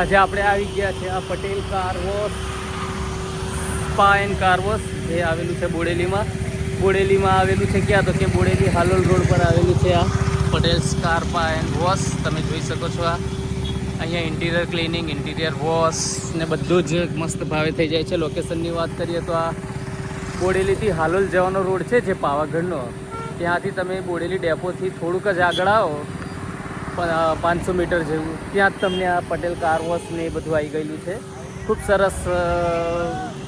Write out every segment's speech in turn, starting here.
આજે આપણે આવી ગયા છે આ Patel car wash spa and car wash જે આવેલું છે બોડેલીમાં. બોડેલીમાં આવેલું છે ક્યાં? તો કે બોડેલી હાલોલ રોડ પર આવેલું છે આ Patel car spa and wash તમે જોઈ શકો છો આ. અહીંયા ઇન્ટિરિયર ક્લિનિંગ ઇન્ટિરિયર વોશ ને બધું જ મસ્ત ભાવે થઈ જાય છે. લોકેશનની વાત કરીએ તો આ બોડેલીથી હાલોલ જવાનો રોડ છે, જે પાવાગઢનો. ત્યાંથી તમે બોડેલી ડેપોથી થોડુંક જ આગળ આવો. પાંચસો મીટર જેવું. ત્યાં જ તમને આ પટેલ કાર વોશ ને એ બધું આવી ગયેલું છે. ખૂબ સરસ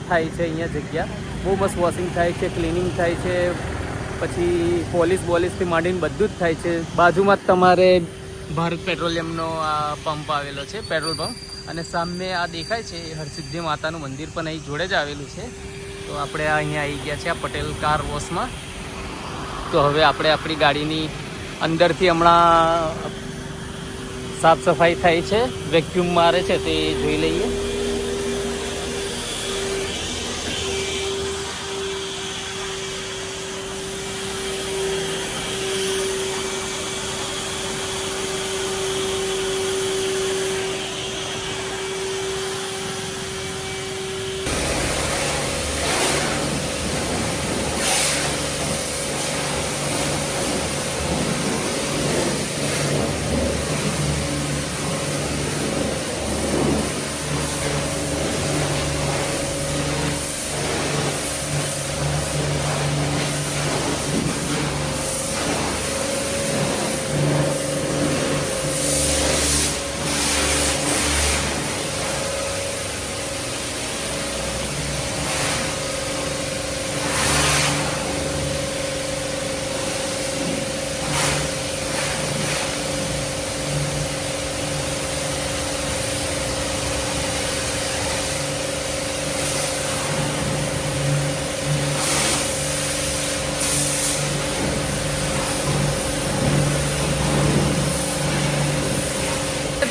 થાય છે અહીંયા જગ્યા. બહુ મસ્ત વોશિંગ થાય છે ક્લિનિંગ થાય છે, પછી પોલીસ બોલીસથી માંડીને બધું જ થાય છે. બાજુમાં જ તમારે ભારત પેટ્રોલિયમનો આ પંપ આવેલો છે, પેટ્રોલ પંપ. અને સામે આ દેખાય છે હરસિદ્ધિ માતાનું મંદિર પણ અહીં જોડે જ આવેલું છે. તો આપણે અહીંયા આવી ગયા છે આ પટેલ કાર વોશમાં તો હવે આપણે આપણી ગાડીની અંદરથી હમણાં સાફ સફાઈ થાય છે વેક્યુમ મારે છે તે જોઈ લઈએ.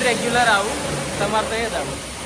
રેગ્યુલર આવું તમારે તો એ જ આવું.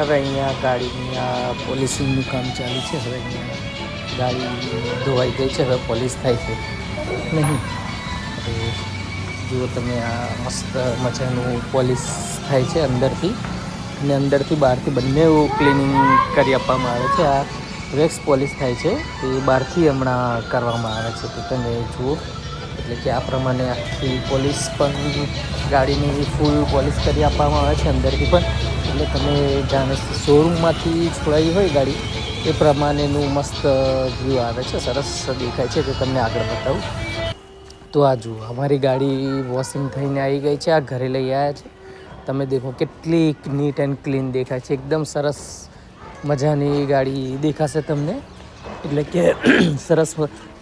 હવે અહીંયા ગાડીની આ પોલિસિંગનું કામ ચાલુ છે. હવે અહીંયા ગાડી ધોવાઈ ગઈ છે. હવે પોલિશ થાય છે. નહીં. હવે જુઓ તમે આ મસ્ત મજાનું પોલિશ થાય છે અંદરથી. અને અંદરથી બહારથી બંને ક્લિનિંગ કરી આપવામાં આવે છે. આ વેક્સ પોલિશ થાય છે. એ બહારથી હમણાં કરવામાં આવે છે. તો તમે જુઓ. એટલે કે આ પ્રમાણે આખી પોલીસ પણ ગાડીની ફૂલ પોલિશ કરી આપવામાં આવે છે અંદરથી પણ. એટલે તમે જાણે શોરૂમમાંથી છોડાઈ હોય ગાડી, એ પ્રમાણેનું મસ્ત વ્યૂ આવે છે. સરસ દેખાય છે તે તમને આગળ બતાવું. તો આ જુઓ, અમારી ગાડી વોશિંગ થઈને આવી ગઈ છે, આ ઘરે લઈ આવ્યા છે. તમે દેખો કેટલી નીટ એન્ડ ક્લીન દેખાય છે. એકદમ સરસ મજાની ગાડી દેખાશે તમને. એટલે કે સરસ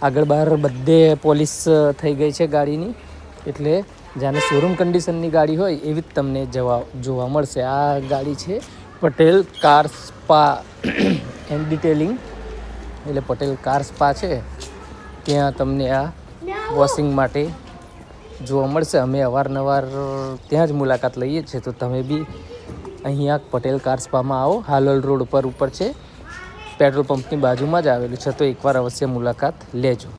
આગળ બહાર બધે પોલિશ થઈ ગઈ છે ગાડીની. એટલે જાણે શોરૂમ કન્ડિશનની ગાડી હોય એવી જ તમને જવા જોવા મળશે. આ ગાડી છે Patel car spa and detailing. એટલે પટેલ કાર સ્પા છે. ત્યાં તમને આ વોશિંગ માટે જોવા મળશે. અમે અવારનવાર ત્યાં જ મુલાકાત લઈએ છીએ. તો તમે બી અહીંયા પટેલ કાર સ્પામાં આવો. હાલોલ રોડ ઉપર ઉપર છે. પેટ્રોલ પંપની બાજુમાં જ આવેલું છે. તો એકવાર અવશ્ય મુલાકાત લેજો.